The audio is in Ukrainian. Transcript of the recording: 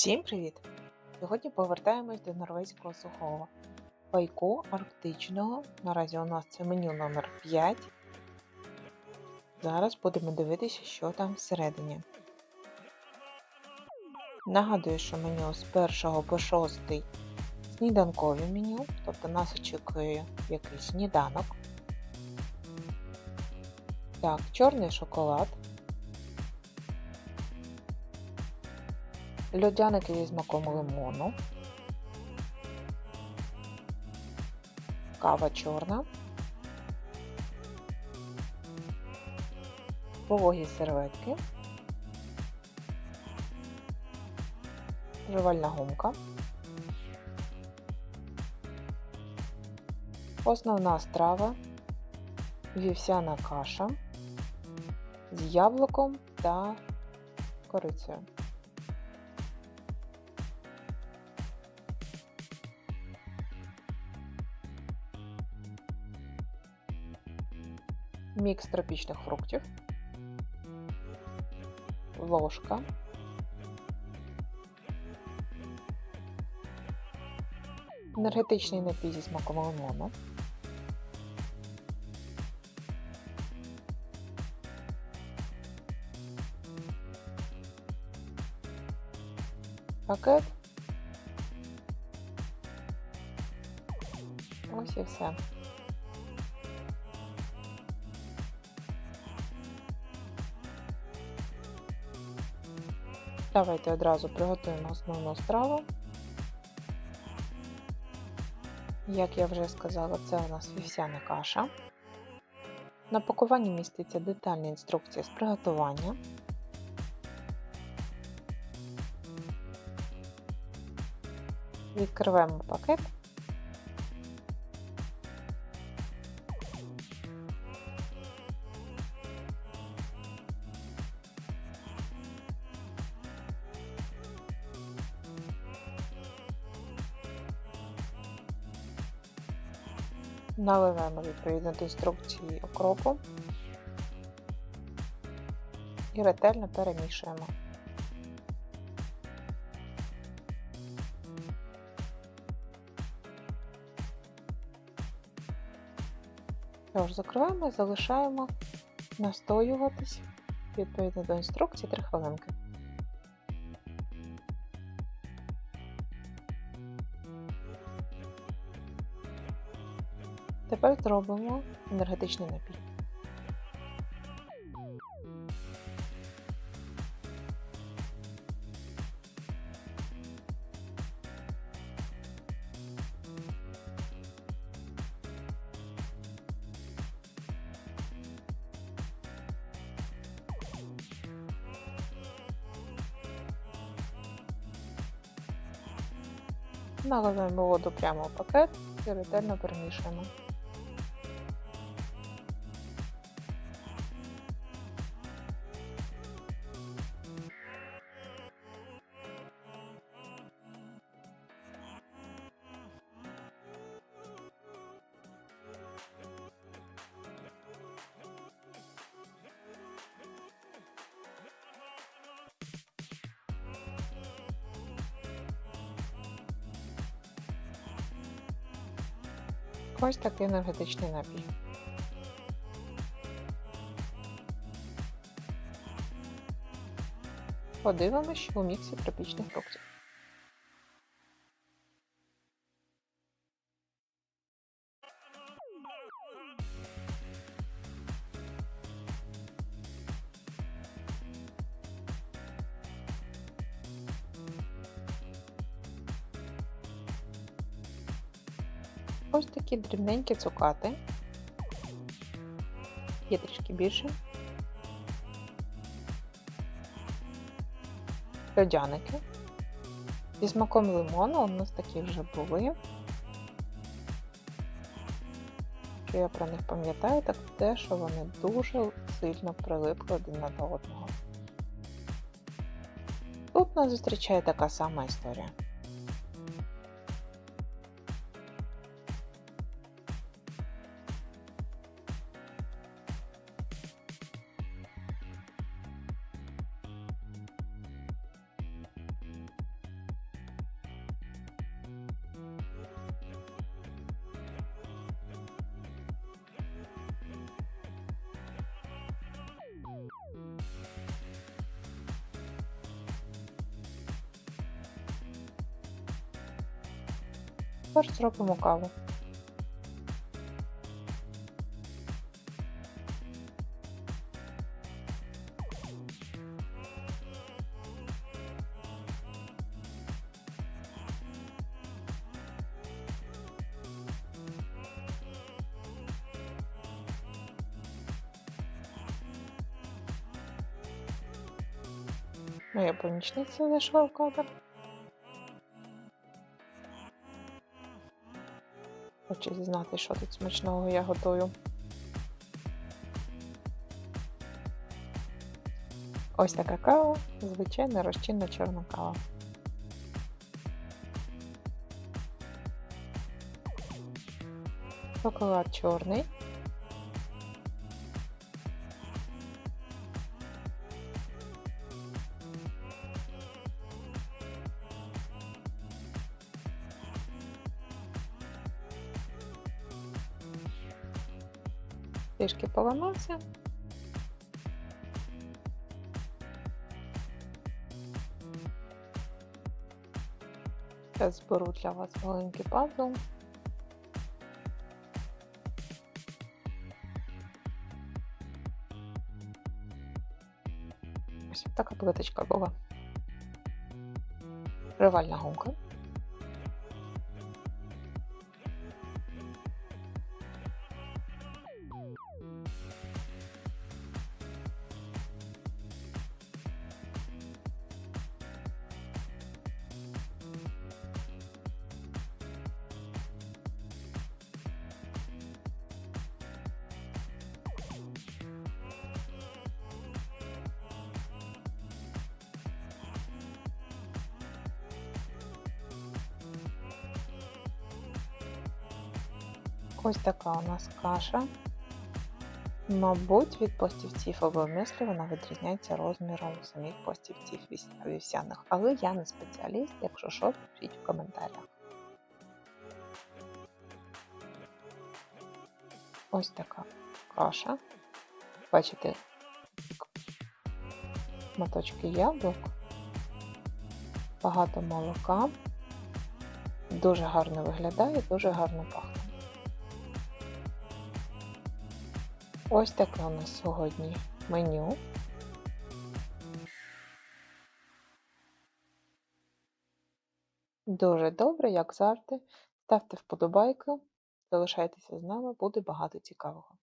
Всім привіт! Сьогодні повертаємось до норвезького сухого пайку арктичного. Наразі у нас це меню номер 5. Зараз будемо дивитися, що там всередині. Нагадую, що меню з 1 по 6 сніданкові меню, тобто нас очікує якийсь сніданок. Так, чорний шоколад. Льодяники зі смаком лимону. Кава чорна. Вологі серветки. Жувальна гумка. Основна страва. Вівсяна каша з яблуком та корицею. Мікс тропічних фруктів, ложка, енергетичний напій зі смаком лимону, пакет. Ось і все. Давайте одразу приготуємо основну страву. Як я вже сказала, це у нас вівсяна каша. На пакуванні міститься детальна інструкція з приготування. Відкриваємо пакет. Наливаємо відповідно до інструкції окропу і ретельно перемішуємо. Тож закриваємо і залишаємо настоюватись відповідно до інструкції 3 хвилинки. Тепер зробимо енергетичний напій. Наливаємо воду прямо в пакет і ретельно перемішуємо. Ось такий енергетичний напій. Подивимося, що у міксі тропічних фруктів. Ось такі дрібненькі цукати. Є трішки більше. Льодяники. Зі смаком лимону у нас такі вже були. Що я про них пам'ятаю, так те, що вони дуже сильно прилипли один до одного. Тут нас зустрічає така сама історія. Тепер зробимо каву. Моя помічниця зайшла в кадр. Хоче знати, що тут смачного я готую. Ось така кава, звичайна розчинна чорна кава. Шоколад чорний. Трішки поламався. Зараз зберу для вас маленький пазл. Ось така плиточка була. Ривальна гумка. Ось така у нас каша. Мабуть, від або мислі вона відрізняється розміром самих пластівців віс- вівсяних. Але я не спеціаліст, якщо що, пишіть в коментарях. Ось така каша. Бачите, моточки яблук, багато молока. Дуже гарно виглядає, дуже гарно пахне. Ось таке у нас сьогодні меню. Дуже добре, як завжди. Ставте вподобайки, залишайтеся з нами, буде багато цікавого.